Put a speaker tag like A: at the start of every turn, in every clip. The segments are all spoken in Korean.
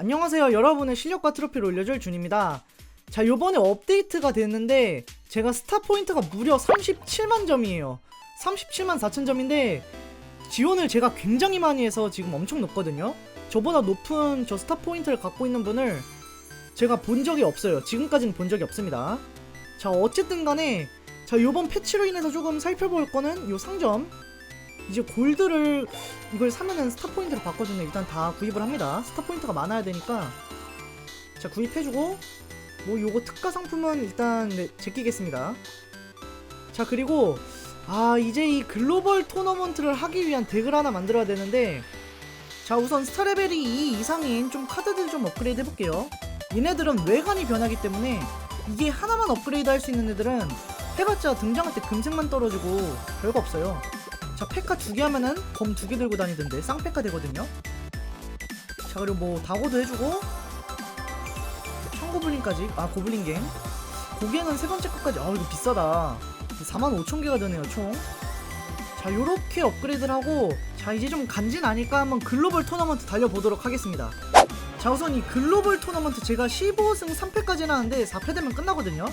A: 안녕하세요. 여러분의 실력과 트로피를 올려줄 준입니다. 자 요번에 업데이트가 됐는데 제가 스타 포인트가 무려 37만 점이에요. 37만 4천 점인데 지원을 제가 굉장히 많이 해서 지금 엄청 높거든요. 저보다 높은 저 스타 포인트를 갖고 있는 분을 제가 본 적이 없어요. 지금까지는 본 적이 없습니다. 자 어쨌든 간에 자 요번 패치로 인해서 조금 살펴볼 거는 요 상점 이제 골드를 이걸 사면은 스타 포인트로 바꿔주는 일단 다 구입을 합니다. 스타 포인트가 많아야 되니까 자 구입해주고 뭐 요거 특가 상품은 일단 네, 제끼겠습니다. 자 그리고 아 이제 이 글로벌 토너먼트를 하기 위한 덱을 하나 만들어야 되는데 자 우선 스타 레벨이 2 이상인 좀 카드들 좀 업그레이드 해볼게요. 얘네들은 외관이 변하기 때문에 이게 하나만 업그레이드 할 수 있는 애들은 해봤자 등장할 때 금색만 떨어지고 별거 없어요. 자 페카 두 개 하면은 검 두 개 들고 다니던데 쌍페카 되거든요. 자 그리고 뭐 다고도 해주고 청고블린까지? 아 고블린 갱. 고갱은 세 번째 것까지. 아 이거 비싸다. 45,000개가 되네요 총 자 요렇게 업그레이드를 하고 자 이제 좀 간지나니까 한번 글로벌 토너먼트 달려보도록 하겠습니다. 자 우선 이 글로벌 토너먼트 제가 15승 3패까지는 하는데 4패 되면 끝나거든요.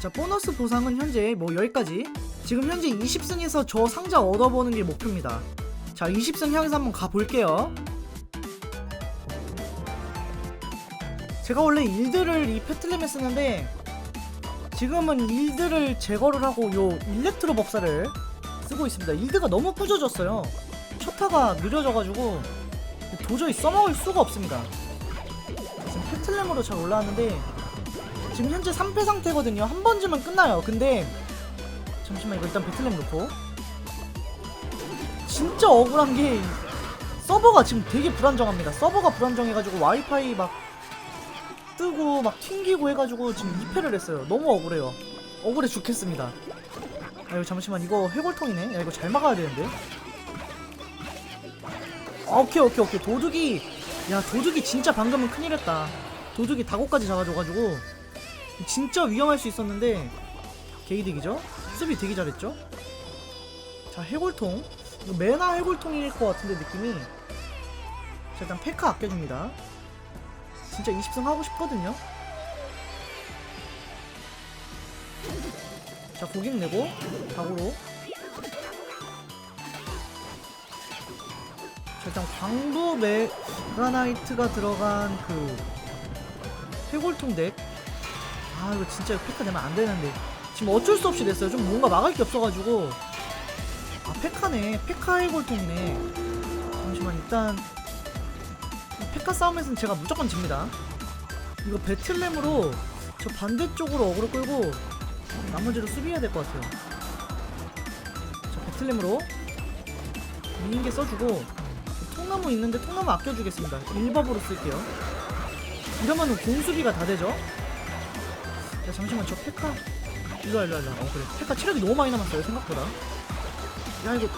A: 자 보너스 보상은 현재 뭐 여기까지 지금 현재 20승에서 저 상자 얻어보는 게 목표입니다. 자 20승 향해서 한번 가볼게요. 제가 원래 일들을 이 페틀렘에 쓰는데 지금은 일들을 제거를 하고 요 일렉트로 법사를 쓰고 있습니다. 일드가 너무 꾸져졌어요. 초타가 느려져가지고 도저히 써먹을 수가 없습니다. 지금 페틀렘으로 잘 올라왔는데 지금 현재 3패 상태거든요. 한 번쯤은 끝나요. 근데 잠시만 이거 일단 배틀램 놓고. 진짜 억울한 게 서버가 지금 되게 불안정합니다. 서버가 불안정해가지고 와이파이 막 뜨고 막 튕기고 해가지고 지금 2패를 했어요. 너무 억울해요. 억울해 죽겠습니다. 아 이거 잠시만 이거 해골통이네. 야 이거 잘 막아야 되는데. 아, 오케이 오케이 오케이. 도둑이 야 도둑이 진짜 방금은 큰일 했다. 도둑이 다고까지 잡아줘가지고 진짜 위험할 수 있었는데 개이득이죠 수비 되게 잘했죠? 자 해골통. 이거 메나 해골통일 것 같은데 느낌이. 자 일단 페카 아껴줍니다. 진짜 20승 하고 싶거든요? 자 고객 내고 다고로. 자 일단 광부 메가나이트가 들어간 그 해골통 덱. 아 이거 진짜 페카 되면 안 되는데 지금 어쩔 수 없이 됐어요. 좀 뭔가 막을 게 없어가지고 아 페카네 페카 해골통이네. 잠시만 일단 이 페카 싸움에서는 제가 무조건 집니다. 이거 배틀램으로 저 반대쪽으로 어그로 끌고 나머지로 수비해야 될 것 같아요. 자 배틀램으로 미인계 써주고 통나무 있는데 통나무 아껴주겠습니다. 1법으로 쓸게요. 이러면 공수비가 다 되죠? 야 잠시만 저 페카 일로와 일로와 일로와. 어 그래. 페카 체력이 너무 많이 남았어요 생각보다. 야 이거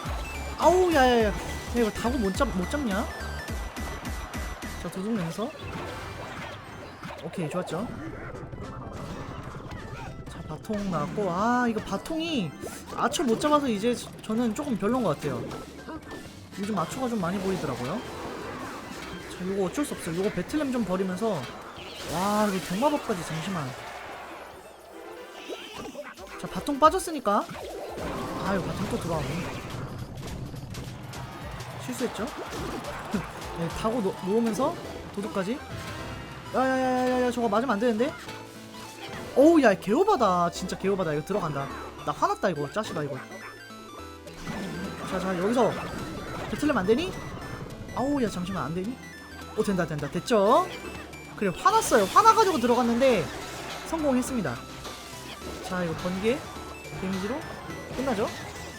A: 아우 야야야. 야 이거 다고 못, 잡, 못 잡냐? 자 도둑 내면서. 오케이 좋았죠? 자 바통 나왔고 아 이거 바통이 아처 못 잡아서 이제 저는 조금 별론 것 같아요. 요즘 아처가 좀 많이 보이더라고요. 자 이거 어쩔 수 없어요. 이거 배틀램 좀 버리면서 와 이거 경마법까지 잠시만 자 바통 빠졌으니까. 아유 바통 또 들어왔네. 실수했죠? 네, 타고 놓, 놓으면서 도둑까지. 야야야야야 저거 맞으면 안 되는데? 어우 야 개오바다. 진짜 개오바다. 이거 들어간다. 나 화났다 이거. 짜시다 이거. 자자 여기서 배틀램 안 되니? 아우 야 잠시만. 안 되니? 오 된다 된다. 됐죠? 그래 화났어요. 화나가지고 들어갔는데 성공했습니다 자 이거 번개 데미지로 끝나죠?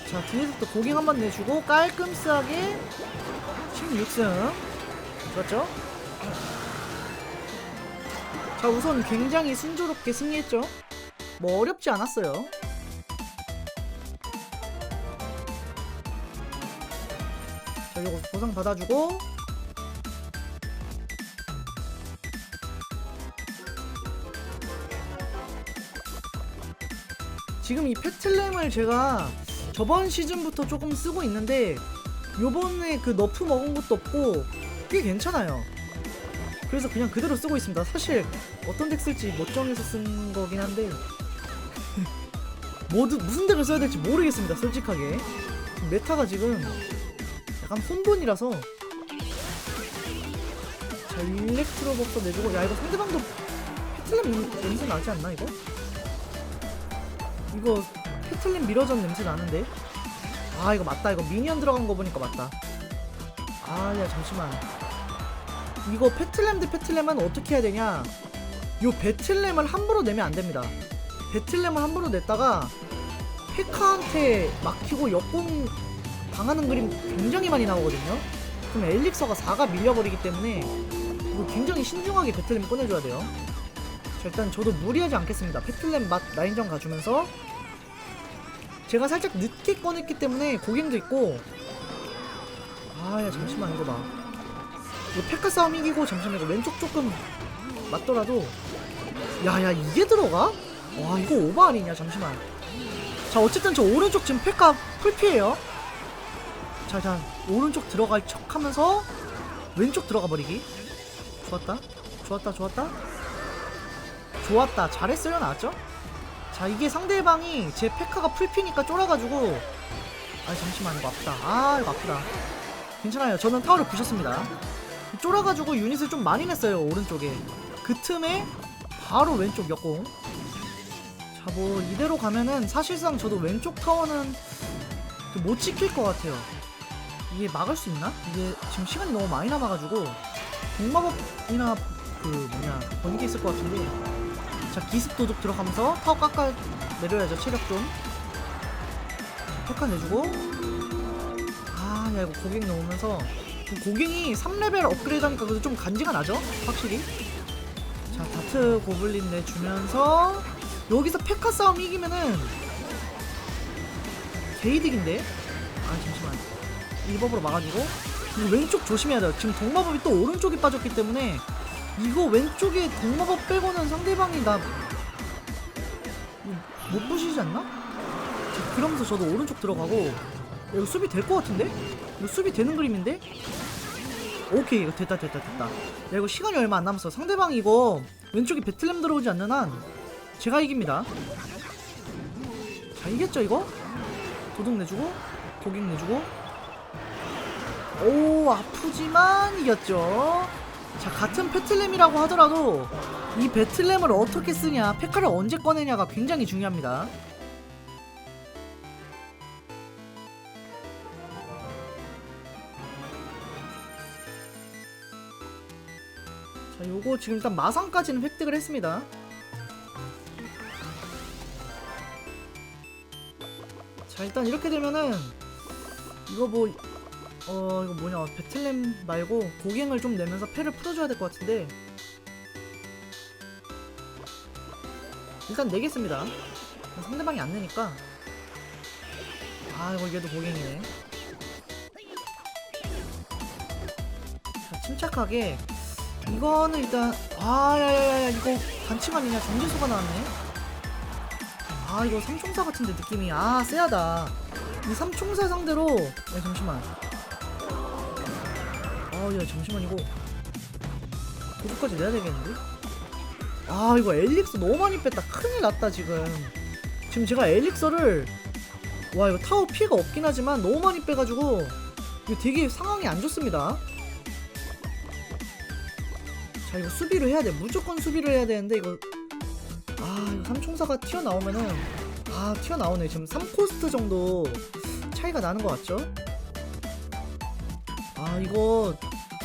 A: 자 뒤에서 또 고갱 한번 내주고 깔끔스하게 16승 좋았죠? 자 우선 굉장히 순조롭게 승리했죠? 뭐 어렵지 않았어요 자 이거 보상 받아주고 지금 이 페틀램을 제가 저번 시즌부터 조금 쓰고 있는데 요번에 그 너프 먹은 것도 없고 꽤 괜찮아요. 그래서 그냥 그대로 쓰고 있습니다. 사실 어떤 덱 쓸지 못 정해서 쓴 거긴 한데 모두 무슨 덱을 써야 될지 모르겠습니다 솔직하게. 메타가 지금 약간 혼돈이라서 자 일렉트로 법도 내주고 야 이거 상대방도 냄- 냄새 나지 않나 이거? 이거 페틀렘 미러전 냄새 나는데? 아 이거 맞다. 이거 미니언 들어간 거 보니까 맞다. 아야 잠시만. 이거 페틀렘 대 페틀렘은 어떻게 해야 되냐? 요 배틀렘을 함부로 내면 안 됩니다. 배틀렘을 함부로 냈다가 페카한테 막히고 역공 당하는 그림 굉장히 많이 나오거든요. 그럼 엘릭서가 4가 밀려버리기 때문에 이거 굉장히 신중하게 배틀렘 꺼내줘야 돼요. 자, 일단 저도 무리하지 않겠습니다. 배틀렘 맛 라인전 가주면서. 제가 살짝 늦게 꺼냈기 때문에 고갱도 있고. 아야 잠시만 이거 봐. 이거 페카 싸움 이기고 잠시만 이거 왼쪽 조금 맞더라도. 야야 이게 들어가? 와 이거 오버 아니냐 잠시만. 자 어쨌든 저 오른쪽 지금 페카 풀피에요. 자자 오른쪽 들어갈 척 하면서 왼쪽 들어가 버리기. 좋았다. 좋았다 좋았다 좋았다. 잘했어요 나왔죠? 자 이게 상대방이 제 페카가 풀피니까 쫄아가지고. 아 잠시만 이거 아프다. 아 이거 아프다. 괜찮아요. 저는 타워를 부셨습니다. 쫄아가지고 유닛을 좀 많이 냈어요 오른쪽에. 그 틈에 바로 왼쪽 역공. 자 뭐 이대로 가면은 사실상 저도 왼쪽 타워는 못 지킬 것 같아요. 이게 막을 수 있나? 이게 지금 시간이 너무 많이 남아가지고. 공마법이나 그 뭐냐 번개 있을 것 같은데 자 기습 도둑 들어가면서 타워 깎아 내려야죠 체력 좀. 깎아 내주고. 아 야 이거 고갱 넣으면서. 그 고갱이 3레벨 업그레이드 하니까 그래도 좀 간지가 나죠? 확실히. 자 다트 고블린 내주면서 여기서 페카 싸움 이기면은 게이득인데? 아 잠시만. 일법으로 막아주고. 이거 왼쪽 조심해야 돼요. 지금 동마법이 또 오른쪽에 빠졌기 때문에 이거 왼쪽에 동마법 빼고는 상대방이 나 못 부시지 않나? 자, 그러면서 저도 오른쪽 들어가고 야, 이거 수비 될 것 같은데? 이거 수비 되는 그림인데? 오케이 이거 됐다 됐다 됐다 야 이거 시간이 얼마 안 남았어 상대방이 이거 왼쪽에 배틀램 들어오지 않는 한 제가 이깁니다 자 이겼죠 이거? 도둑 내주고 고객 내주고 오 아프지만 이겼죠 자 같은 배틀램이라고 하더라도 이 배틀램을 어떻게 쓰냐 페카를 언제 꺼내냐가 굉장히 중요합니다. 자 요거 지금 일단 마상까지는 획득을 했습니다. 자 일단 이렇게 되면은 이거 뭐 어 이거 뭐냐 배틀램 말고 고갱을 좀 내면서 패를 풀어줘야 될 것 같은데. 일단 내겠습니다. 상대방이 안 내니까. 아 이거 얘도 고갱이네. 자 침착하게. 이거는 일단 아 야야야야 이거 단치만이냐? 정지수가 나왔네. 아 이거 삼총사 같은데 느낌이. 아 쎄하다. 이 삼총사 상대로 야 잠시만 아야 잠시만 이거 도둑까지 내야 되겠는데? 아 이거 엘릭서 너무 많이 뺐다. 큰일 났다 지금. 지금 제가 엘릭서를 와 이거 타워 피해가 없긴 하지만 너무 많이 빼가지고 이거 되게 상황이 안 좋습니다. 자 이거 수비를 해야 돼. 무조건 수비를 해야 되는데 이거 아 이거 삼총사가 튀어나오면은 아 튀어나오네. 지금 3코스트 정도 차이가 나는 것 같죠? 아 이거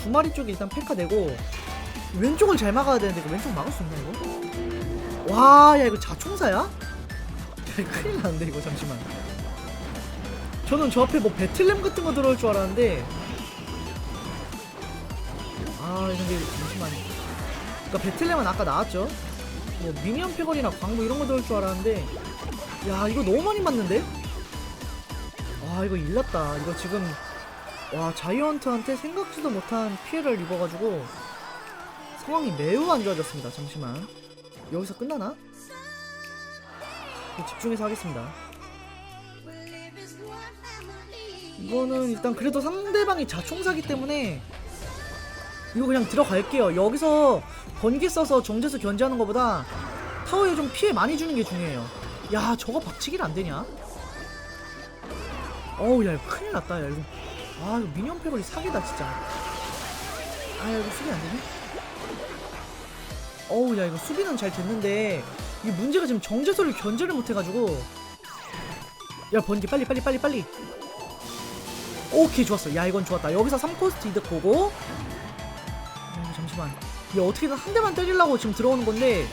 A: 두 마리 쪽에 일단 페카 내고 왼쪽을 잘 막아야 되는데 이거 왼쪽 막을 수 있나 이거? 와 야 이거 자총사야? 큰일 났는데 이거 잠시만 저는 저 앞에 뭐 배틀램 같은 거 들어올 줄 알았는데 아 근데 잠시만 그니까 배틀램은 아까 나왔죠 뭐 미니언 패거리나 광부 이런 거 들어올 줄 알았는데 야 이거 너무 많이 맞는데? 아 이거 일났다 이거 지금 와 자이언트한테 생각지도 못한 피해를 입어가지고 상황이 매우 안 좋아졌습니다. 잠시만. 여기서 끝나나? 이거 집중해서 하겠습니다. 이거는 일단 그래도 상대방이 자총사기 때문에 이거 그냥 들어갈게요. 여기서 번개 써서 정제수 견제하는 것보다 타워에 좀 피해 많이 주는 게 중요해요. 야 저거 박치기는 안 되냐? 어우 야 큰일 났다 야 이거 아 이거 미니언 패거리 사기다 진짜. 아 야, 이거 수비 안 되네? 어우 야 이거 수비는 잘 됐는데 이게 문제가 지금 정제소를 견제를 못 해가지고. 야 번개 빨리 빨리 빨리 빨리. 오케이 좋았어. 야 이건 좋았다. 여기서 3코스트 이득 보고. 어, 잠시만. 이거 어떻게든 한 대만 때리려고 지금 들어오는 건데.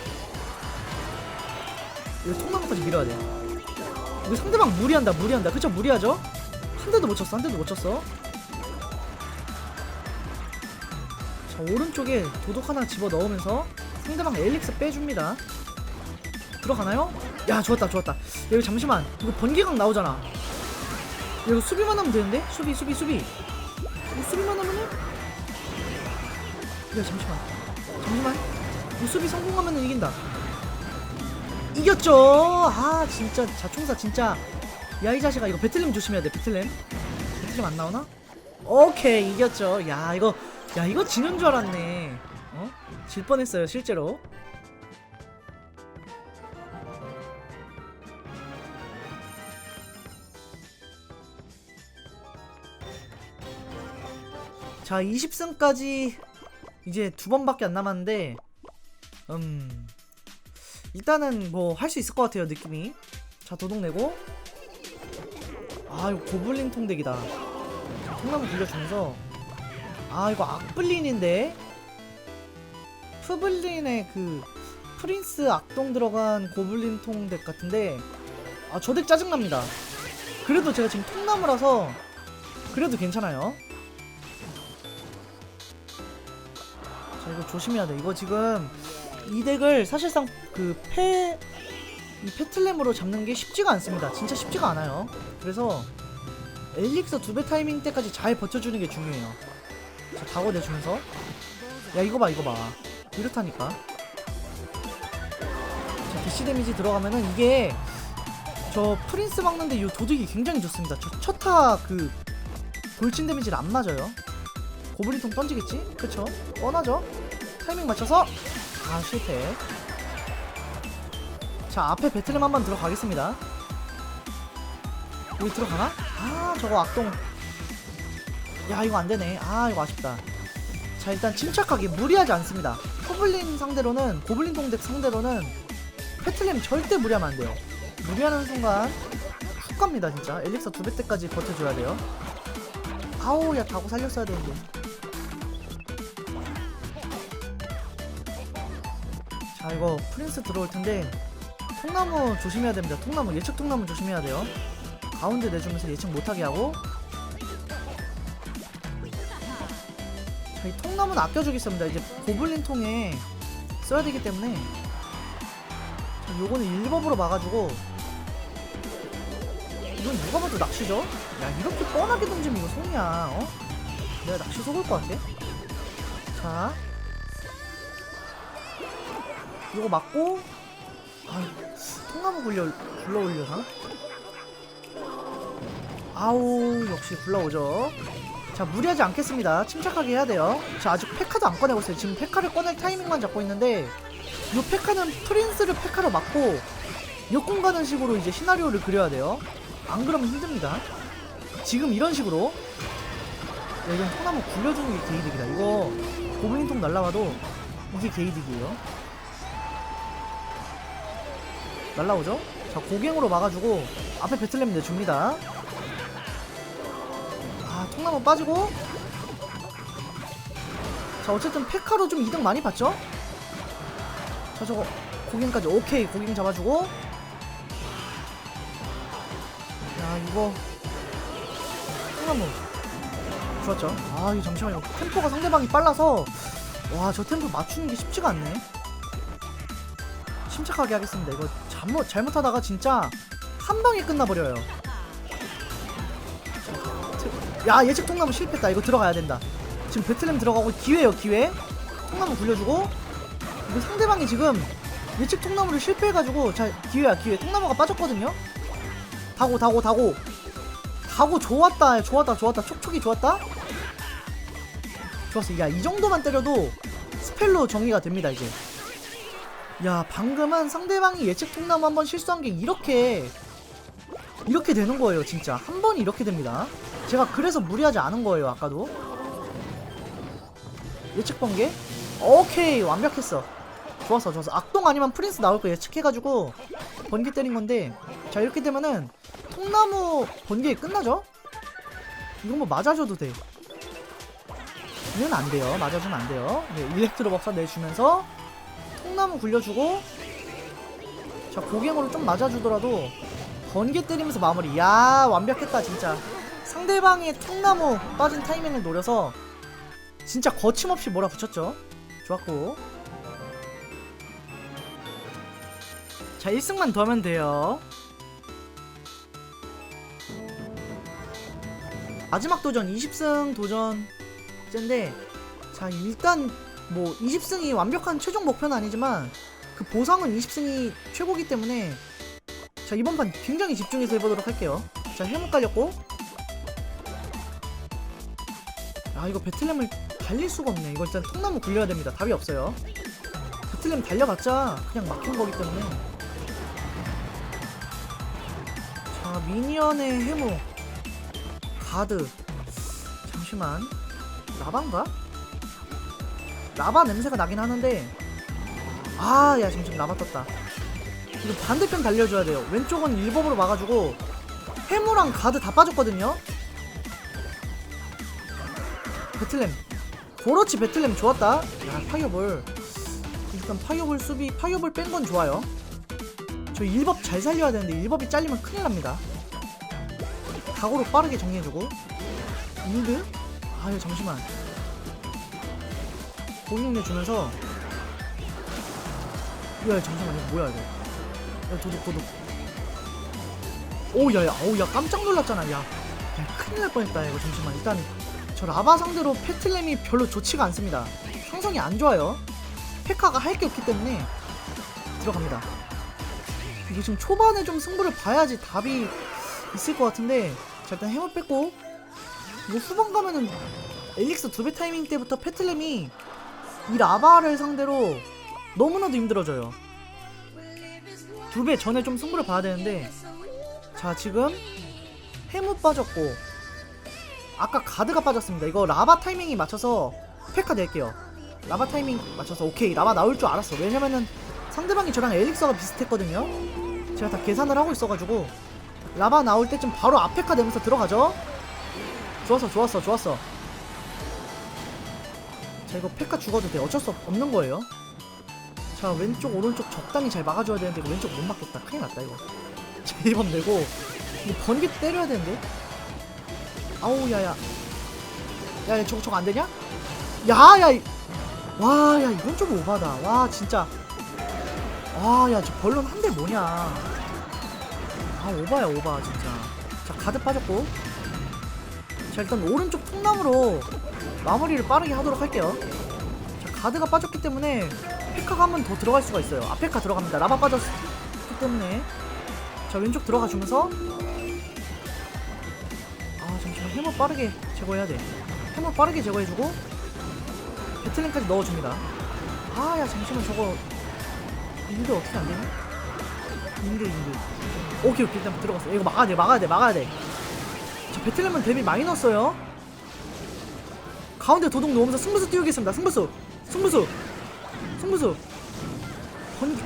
A: 이거 통나무까지 밀어야 돼. 이거 상대방 무리한다 무리한다. 그쵸? 무리하죠? 한 대도 못 쳤어 한 대도 못 쳤어. 자 오른쪽에 도둑 하나 집어 넣으면서 상대방 엘릭스 빼줍니다. 들어가나요? 야 좋았다 좋았다. 야, 이거 잠시만. 이거 번개각 나오잖아. 야, 이거 수비만 하면 되는데? 수비 수비 수비. 이거 수비만 하면은? 야 잠시만. 잠시만. 이거 수비 성공하면은 이긴다. 이겼죠? 아 진짜. 자총사 진짜 야 이 자식아 이거 배틀램 조심해야 돼 배틀램 배틀램 안 나오나? 오케이 이겼죠. 야 이거 야 이거 지는 줄 알았네. 어? 질 뻔했어요 실제로. 자 20승까지 이제 두 번밖에 안 남았는데 음 일단은 뭐 할 수 있을 것 같아요 느낌이. 자 도둑 내고 아 이거 고블린 통덱이다. 자, 통나무 굴려주면서. 아 이거 악블린인데? 푸블린의 그 프린스 악동 들어간 고블린 통덱 같은데. 아 저 덱 짜증납니다. 그래도 제가 지금 통나무라서 그래도 괜찮아요. 자 이거 조심해야 돼. 이거 지금 이 덱을 사실상 그 패 이 페틀렘으로 잡는 게 쉽지가 않습니다. 진짜 쉽지가 않아요. 그래서 엘릭서 두 배 타이밍 때까지 잘 버텨주는 게 중요해요. 자 다고 내주면서. 야 이거 봐 이거 봐. 이렇다니까. 자 대시 데미지 들어가면은 이게 저 프린스 막는데 이 도둑이 굉장히 좋습니다. 저 첫타 그 돌진 데미지를 안 맞아요. 고블린통 던지겠지? 그쵸? 뻔하죠? 타이밍 맞춰서 아 실패 자 앞에 배틀램 한번 들어가겠습니다. 여기 들어가나? 아 저거 악동. 야 이거 안되네. 아 이거 아쉽다. 자 일단 침착하게 무리하지 않습니다. 호블린 상대로는 고블린 동덱 상대로는 패틀램 절대 무리하면 안 돼요. 무리하는 순간 훅 갑니다 진짜. 엘릭서 두 배 때까지 버텨줘야 돼요. 아우 야 다고 살렸어야 되는데. 자 이거 프린스 들어올 텐데 통나무 조심해야 됩니다. 통나무 예측 통나무 조심해야 돼요. 가운데 내주면서 예측 못하게 하고. 자, 이 통나무는 아껴주겠습니다. 이제 고블린 통에 써야 되기 때문에. 자, 요거는 일법으로 막아주고. 이건 누가 봐도 낚시죠? 야 이렇게 뻔하게 던지면 이거 손이야 어? 내가 낚시 속을 것 같아. 자. 이거 맞고 아 통나무 굴려 굴러 올려나? 아우 역시 굴러오죠. 자 무리하지 않겠습니다. 침착하게 해야 돼요. 자 아직 페카도 안 꺼내고 있어요. 지금 페카를 꺼낼 타이밍만 잡고 있는데 이 페카는 프린스를 페카로 막고 역공 가는 식으로 이제 시나리오를 그려야 돼요. 안 그러면 힘듭니다. 지금 이런 식으로. 야, 이건 통나무 굴려주는 게 게이득이다. 이거 고블린통 날라와도 이게 게이득이에요 날라오죠? 자 고갱으로 막아주고 앞에 배틀램 내줍니다 아 통나무 빠지고 자 어쨌든 페카로 좀 이득 많이 봤죠? 자 저거 고갱까지 오케이 고갱 잡아주고 야 이거 통나무 좋았죠? 아 이거 잠시만요 템포가 상대방이 빨라서 와 저 템포 맞추는 게 쉽지가 않네 침착하게 하겠습니다. 이거 잘못 잘못하다가 진짜 한 방에 끝나버려요. 야 예측 통나무 실패했다. 이거 들어가야 된다. 지금 배틀램 들어가고 기회예요 기회. 통나무 굴려주고 이거 상대방이 지금 예측 통나무를 실패해가지고 자 기회야 기회. 통나무가 빠졌거든요. 다고 다고 다고 다고 좋았다 좋았다 좋았다 촉촉이 좋았다. 좋았어 야 이 정도만 때려도 스펠로 정리가 됩니다 이제 야 방금은 상대방이 예측 통나무 한 번 실수한 게 이렇게 이렇게 되는 거예요 진짜. 한 번이 이렇게 됩니다. 제가 그래서 무리하지 않은 거예요 아까도. 예측 번개? 오케이 완벽했어. 좋았어 좋았어. 악동 아니면 프린스 나올 거 예측해가지고. 번개 때린 건데. 자 이렇게 되면은 통나무 번개 끝나죠? 이건 뭐 맞아줘도 돼. 이건 안 돼요. 맞아주면 안 돼요. 네, 일렉트로 법사 내주면서 통나무 굴려주고 자 고갱으로 좀 맞아주더라도 번개 때리면서 마무리. 야 완벽했다 진짜. 상대방의 통나무 빠진 타이밍을 노려서 진짜 거침없이 몰아붙였죠. 좋았고. 자 1승만 더 하면 돼요. 마지막 도전 20승 도전제인데 자 일단 뭐 20승이 완벽한 최종 목표는 아니지만 그 보상은 20승이 최고기 때문에 자 이번 판 굉장히 집중해서 해보도록 할게요. 자 해목 깔렸고. 아 이거 배틀램을 달릴 수가 없네. 이거 일단 통나무 굴려야 됩니다. 답이 없어요. 배틀램 달려봤자 그냥 막힌 거기 때문에. 자 미니언의 해무 가드. 잠시만. 라바인가? 라바 냄새가 나긴 하는데. 아야 잠시만 라바 떴다. 이거 반대편 달려줘야 돼요. 왼쪽은 일법으로 막아주고 해무랑 가드 다 빠졌거든요. 배틀램. 그렇지 배틀램 좋았다. 야 파이어볼. 일단 파이어볼 수비 파이어볼 뺀 건 좋아요. 저 1법 잘 살려야 되는데 1법이 잘리면 큰일 납니다. 각오로 빠르게 정리해주고. 인드? 아유 잠시만 공룡내 주면서 야 잠시만 이거 뭐야 이거? 야 도둑 도둑 오야야 오야 깜짝 놀랐잖아 야, 야 큰일 날 뻔했다 이거 잠시만. 일단 저 라바 상대로 페틀렘이 별로 좋지가 않습니다. 상성이 안 좋아요. 페카가 할 게 없기 때문에 들어갑니다. 이게 지금 초반에 좀 승부를 봐야지 답이 있을 것 같은데 자 일단 해머 뺐고 이거 후반 가면은 엘릭스 두 배 타이밍 때부터 페틀렘이 이 라바를 상대로 너무나도 힘들어져요. 두 배 전에 좀 승부를 봐야 되는데 자 지금 해무 빠졌고 아까 가드가 빠졌습니다. 이거 라바 타이밍이 맞춰서 페카 낼게요. 라바 타이밍 맞춰서 오케이 라바 나올 줄 알았어. 왜냐면은 상대방이 저랑 엘릭서가 비슷했거든요. 제가 다 계산을 하고 있어가지고 라바 나올 때쯤 바로 앞페카 내면서 들어가죠. 좋았어 좋았어 좋았어 자 이거 페카 죽어도 돼. 어쩔 수 없- 없는 거예요. 자 왼쪽 오른쪽 적당히 잘 막아줘야 되는데 이거 왼쪽 못 막겠다. 큰일 났다 이거. 자 1번 내고. 이거 번개 때려야 되는데? 아우 야야. 야야 저거 저거 안 되냐? 야야 와 야 이건 좀 오바다. 와 진짜. 와야 저 벌론 한 대 뭐냐. 아 오바야 오바 진짜. 자 가드 빠졌고. 자 일단 오른쪽 통나무로 마무리를 빠르게 하도록 할게요. 자 가드가 빠졌기 때문에 페카가 한 번 더 들어갈 수가 있어요. 아페카 들어갑니다. 라바 빠졌기 때문에. 자 왼쪽 들어가 주면서. 아 잠시만. 해머 빠르게 제거해야 돼. 해머 빠르게 제거해주고 배틀링까지 넣어줍니다. 아 야 잠시만. 저거 인드 어떻게 안되냐 인드 인드. 오케이 오케이. 일단 들어갔어 이거 막아야 돼 막아야 돼 막아야 돼자 배틀링은 데뷔 많이 넣었어요 가운데 도둑 놓으면서 승부수 띄우겠습니다. 승부수 승부수 승부수. 번개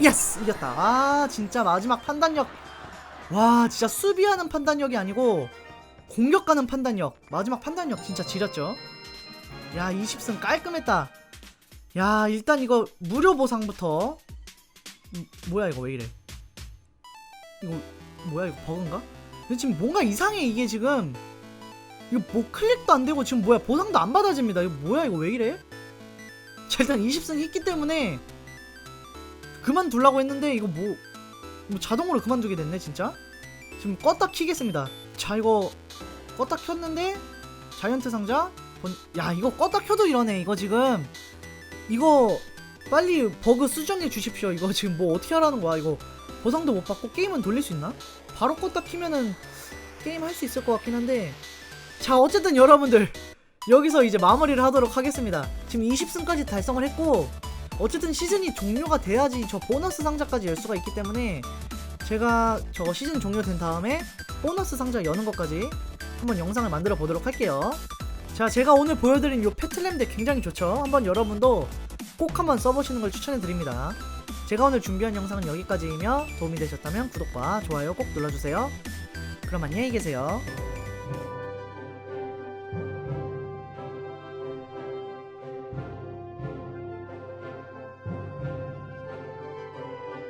A: 예스 이겼다. 아 진짜 마지막 판단력. 와 진짜 수비하는 판단력이 아니고 공격가는 판단력. 마지막 판단력 진짜 지렸죠. 야 20승 깔끔했다. 야 일단 이거 무료 보상부터. 음, 뭐야 이거 왜 이래? 이거 뭐야 이거 버그인가? 근데 지금 뭔가 이상해 이게 지금 이거 뭐 클릭도 안 되고 지금 뭐야? 보상도 안 받아집니다. 이거 뭐야? 이거 왜 이래? 자 일단 20승 했기 때문에 그만둘라고 했는데 이거 뭐, 뭐 자동으로 그만두게 됐네 진짜? 지금 껐다 키겠습니다. 자 이거 껐다 켰는데 자이언트 상자? 번... 야 이거 껐다 켜도 이러네 이거 지금. 이거 빨리 버그 수정해 주십시오. 이거 지금 뭐 어떻게 하라는 거야 이거. 보상도 못 받고 게임은 돌릴 수 있나? 바로 껐다 키면은 게임 할 수 있을 것 같긴 한데 자 어쨌든 여러분들 여기서 이제 마무리를 하도록 하겠습니다. 지금 20승까지 달성을 했고 어쨌든 시즌이 종료가 돼야지 저 보너스 상자까지 열 수가 있기 때문에 제가 저 시즌 종료된 다음에 보너스 상자 여는 것까지 한번 영상을 만들어 보도록 할게요. 자, 제가 오늘 보여드린 요 페틀램덱 굉장히 좋죠. 한번 여러분도 꼭 한번 써보시는 걸 추천해 드립니다. 제가 오늘 준비한 영상은 여기까지이며 도움이 되셨다면 구독과 좋아요 꼭 눌러주세요. 그럼 안녕히 계세요.